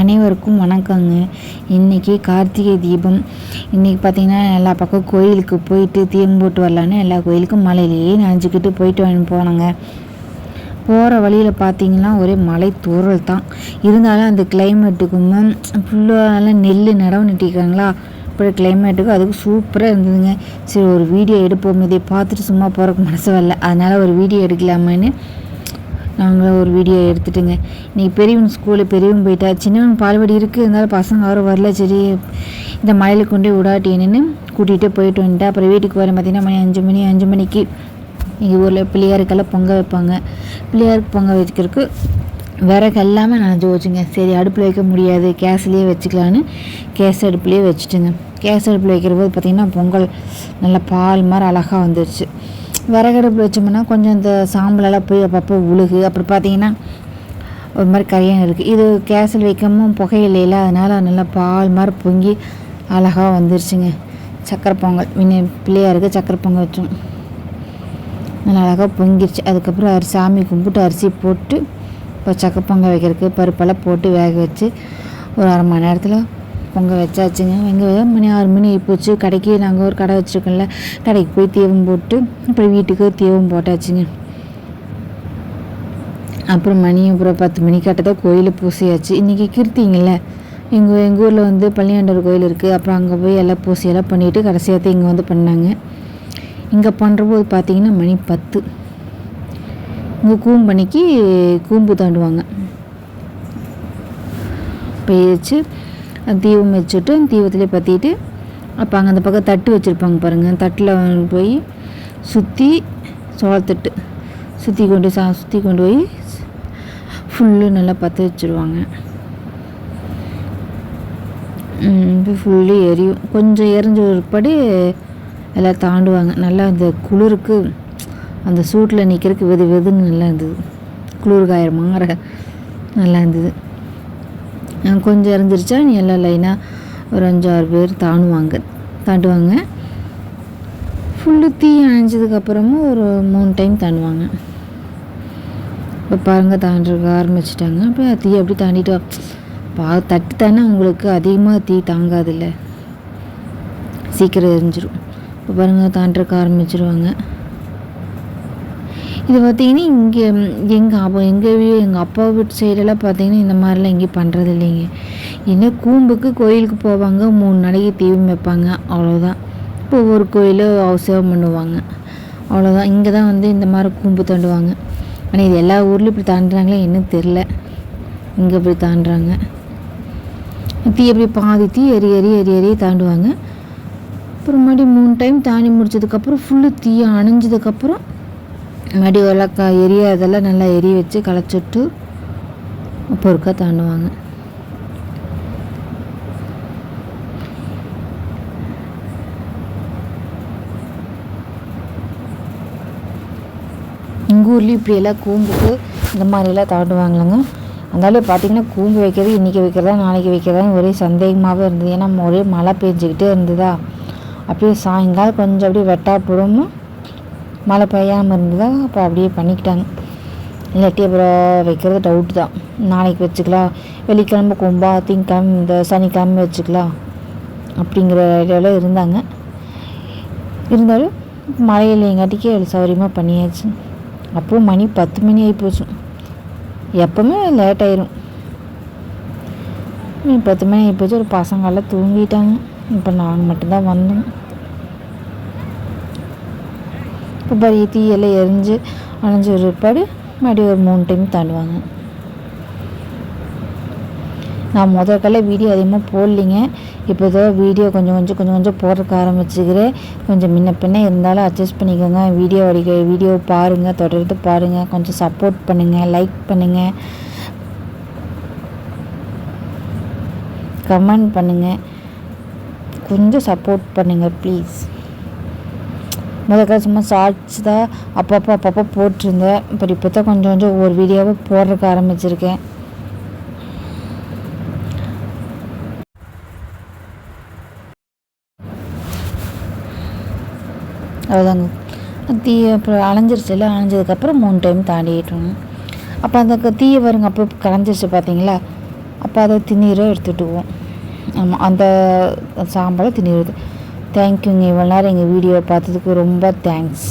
அனைவருக்கும் வணக்கங்க. இன்றைக்கி கார்த்திகை தீபம். இன்றைக்கி பார்த்தீங்கன்னா எல்லா பக்கம் கோயிலுக்கு போயிட்டு தீபம் போட்டு வரலான்னு எல்லா கோயிலுக்கும் மலையிலேயே நனைஞ்சிக்கிட்டு போயிட்டு வந்து போனோங்க. போகிற வழியில் பார்த்தீங்கன்னா ஒரே மலை தூரல் தான். இருந்தாலும் அந்த கிளைமேட்டுக்கும் ஃபுல்லாக நெல் நடவு நட்டிருக்காங்களா? இப்போ கிளைமேட்டுக்கு அதுக்கு சூப்பராக இருந்ததுங்க. சரி ஒரு வீடியோ எடுப்போம். இதை பார்த்துட்டு சும்மா போகிறக்கு மனசு வரல. அதனால் ஒரு வீடியோ எடுக்கலாமேன்னு நாங்களும் ஒரு வீடியோ எடுத்துட்டுங்க. இன்றைக்கி பெரியவன் ஸ்கூலு பெரியவன் போயிட்டா சின்னவன் பால்வாடி இருக்குது இருந்தாலும் பசங்க யாரும் வரல சரி இந்த மலையில் கொண்டு விடாட்டின்னு கூட்டிகிட்டு போயிட்டு வந்துட்டேன் அப்புறம் வீட்டுக்கு வர பார்த்தீங்கன்னா மணி அஞ்சு மணி அஞ்சு மணிக்கு எங்கள் ஊரில் பிள்ளையாருக்கெல்லாம் பொங்க வைப்பாங்க. பிள்ளையாருக்கு பொங்க வைக்கிறதுக்கு விறகு எல்லாமே நனைஞ்சு போச்சுங்க சரி அடுப்பில் வைக்க முடியாது. கேஸ்லேயே வச்சுக்கலான்னு கேஸ் அடுப்புலேயே வச்சுட்டுங்க. கேஸ் அடுப்பில் வைக்கிற போது பார்த்திங்கன்னா பொங்கல் நல்லா பால் மாதிரி அழகாக வந்துடுச்சு விறகடுப்பில் வச்சோம்னா கொஞ்சம் இந்த சாம்பலெல்லாம் போய் அப்பப்போ உழுகு. அப்புறம் பார்த்தீங்கன்னா ஒரு மாதிரி கரையாக இருக்குது இது கேஸில் வைக்கவும் புகையிலையில் அதனால் நல்லா பால் மாதிரி பொங்கி அழகாக வந்துருச்சுங்க. சக்கரை பொங்கல். வினை பிள்ளையாருக்கு சக்கரை பொங்கல் வச்சோம். நல்லா அழகாக பொங்கிருச்சு. அதுக்கப்புறம் அரிசி சாமி கும்பிட்டு அரிசி போட்டு இப்போ சக்கரை பொங்கல் வைக்கிறதுக்கு பருப்பெல்லாம் போட்டு வேக வச்சு ஒரு அரை மணி நேரத்தில் பொங்க வச்சாச்சுங்க. எங்கள் மணி ஆறு மணி போச்சு கடைக்கு நாங்கள் ஒரு கடை வச்சுருக்கோம்ல. கடைக்கு போய் தீவம் போட்டு அப்புறம் வீட்டுக்கு தீவம் போட்டாச்சுங்க. அப்புறம் மணி அப்புறம் பத்து மணிக்காட்ட தான் கோயில் பூசையாச்சு. இன்றைக்கி கிருத்திங்கள எங்கள் எங்கள் ஊரில் வந்து பள்ளியாண்டவர் கோயில் இருக்குது அப்புறம் அங்கே போய் எல்லாம் பூசையெல்லாம் பண்ணிவிட்டு கடைசியாக இங்கே வந்து பண்ணாங்க. இங்கே பண்ணுறபோது பார்த்தீங்கன்னா மணி பத்து. இங்கே கூம்பணிக்கு கூம்பு தாண்டுவாங்க. போயிடுச்சு தீபம் வச்சுட்டு தீபத்திலே பற்றிட்டு அப்போ அங்கே அந்த பக்கம் தட்டு வச்சுருப்பாங்க பாருங்கள் தட்டில் போய் சுற்றி சோளத்தட்டு சுற்றி கொண்டு சா சுற்றி கொண்டு போய் ஃபுல்லு நல்லா பற்ற வச்சுருவாங்க. இப்போ ஃபுல்லு எரியும். கொஞ்சம் எரிஞ்ச ஒருபடி எல்லாம் தாண்டுவாங்க. நல்லா அந்த குளிருக்கு அந்த சூட்டில் நிற்கிறதுக்கு வெது வெதுன்னு நல்லா இருந்தது. குளிர் காயிற மாற நல்லா இருந்தது. கொஞ்சம் இறந்துருச்சா நீ எல்லாம் லைனாக ஒரு அஞ்சாறு பேர் தாண்டுவாங்க. தாண்டுவாங்க. ஃபுல்லு தீ அணைஞ்சதுக்கப்புறமும் ஒரு மூணு டைம் தாண்டுவாங்க. இப்போ பாருங்கள் தாண்டுறதுக்கு ஆரம்பிச்சிட்டாங்க. அப்போ தீ அப்படி தாண்டிட்டு பா தட்டு தானே உங்களுக்கு அதிகமாக தீ தாங்காதில்ல. சீக்கிரம் எரிஞ்சிடும் இப்போ பாருங்கள் தாண்டுறதுக்கு ஆரம்பிச்சிருவாங்க. இது பார்த்தீங்கன்னா இங்கே எங்கள் அப்போ எங்கள் வீ எங்கள் அப்பா வீட்டு சைடெல்லாம் பார்த்தீங்கன்னா இந்த மாதிரிலாம் எங்கேயும் பண்ணுறது இல்லைங்க. என்ன கூம்புக்கு கோயிலுக்கு போவாங்க மூணு நாளைக்கு தீபம் வைப்பாங்க அவ்வளோதான் இப்போ ஒவ்வொரு கோயிலும் அவசியம் பண்ணுவாங்க அவ்வளோதான் இங்கே தான் வந்து இந்த மாதிரி கூம்பு தாண்டுவாங்க. ஆனால் இது எல்லா ஊர்லேயும் இப்படி தாண்டுறாங்களே என்ன தெரில இங்கே இப்படி தாண்டுறாங்க. தீ எப்படி பாதி தீ எரி எரி எரி எரி தாண்டுவாங்க. அப்புறம் மறுபடியும் மூணு டைம் தாண்டி முடிச்சதுக்கப்புறம் ஃபுல்லு தீயை அணைஞ்சதுக்கப்புறம் மடி உலக்கா எரியாதெல்லாம் நல்லா எரி வச்சு களைச்சிட்டு பொறுக்க தாண்டுவாங்க. எங்கள் ஊர்லேயும் இப்படியெல்லாம் கூம்புக்கு இந்த மாதிரிலாம் தாண்டுவாங்களாங்க. அதனால பார்த்தீங்கன்னா கூம்பு வைக்கிறது இன்றைக்கி வைக்கிறதா நாளைக்கு வைக்கிறதா ஒரே சந்தேகமாகவே இருந்தது. ஏன்னா ஒரே மழை பெஞ்சிக்கிட்டே இருந்ததா. அப்படியே சாயங்காலம் கொஞ்சம் அப்படியே வெட்டா போடணும் மழை பெய்யாமல் இருந்ததா அப்போ அப்படியே பண்ணிக்கிட்டாங்க. இல்லாட்டி அப்புறம் வைக்கிறது டவுட் தான். நாளைக்கு வச்சுக்கலாம். வெள்ளிக்கிழமை கும்பா திங்கிழமை இந்த சனிக்கிழமை வச்சுக்கலாம். அப்படிங்கிற ஐடியாவில் இருந்தாங்க. இருந்தாலும் மழையில் எங்காட்டிக்கு அவ்வளோ சௌகரியமாக பண்ணியாச்சு. அப்போது மணி பத்து மணி ஆகி போச்சு. எப்போவுமே லேட் ஆயிரும். பத்து மணி ஆகி போச்சு. ஒரு பசங்களாம் தூங்கிட்டாங்க. இப்போ நாங்கள் மட்டும்தான் வந்தோம். இப்போ தீயெல்லாம் எரிஞ்சு அணைஞ்ச ஒரு பிற்பாடு மறுபடியும் ஒரு மூணு டைம் தாண்டுவாங்க. நான் முதற்கல்ல வீடியோ அதிகமாக போடலிங்க. இப்போ ஏதோ வீடியோ கொஞ்சம் கொஞ்சம் கொஞ்சம் கொஞ்சம் போடுறதுக்கு ஆரம்பிச்சுக்கிறேன். கொஞ்சம் முன்ன பின்ன இருந்தாலும் அட்ஜஸ்ட் பண்ணிக்கோங்க. வீடியோ அடிக்க வீடியோ பாருங்கள் தொடர்ந்து பாருங்கள் கொஞ்சம் சப்போர்ட் பண்ணுங்கள் லைக் பண்ணுங்கள் கமெண்ட் பண்ணுங்கள் கொஞ்சம் சப்போர்ட் பண்ணுங்கள் ப்ளீஸ் முதல்ல சும்மா ஷார்ட்ஸ் தான் அப்பப்போ அப்பப்போ போட்டிருந்தேன். இப்போ இப்போ தான் கொஞ்சம் கொஞ்சம் ஒவ்வொரு வீடியோவை போடுறதுக்கு ஆரம்பிச்சிருக்கேன். அவ்வளோதாங்க தீ அப்புறம் அலைஞ்சிருச்சுல அலைஞ்சதுக்கப்புறம் மூணு டைம் தாண்டிட்டோம். அப்போ அந்த தீயை வருங்க அப்போ கலைஞ்சிருச்சு பார்த்தீங்களா அப்போ அதை திண்ணீரை எடுத்துட்டுவோம். ஆமாம் அந்த சாம்பலை திண்ணீர் தேங்க்யூங்க. இவ்வளோ நேரம் எங்கள் வீடியோவை பார்த்ததுக்கு ரொம்ப தேங்க்ஸ்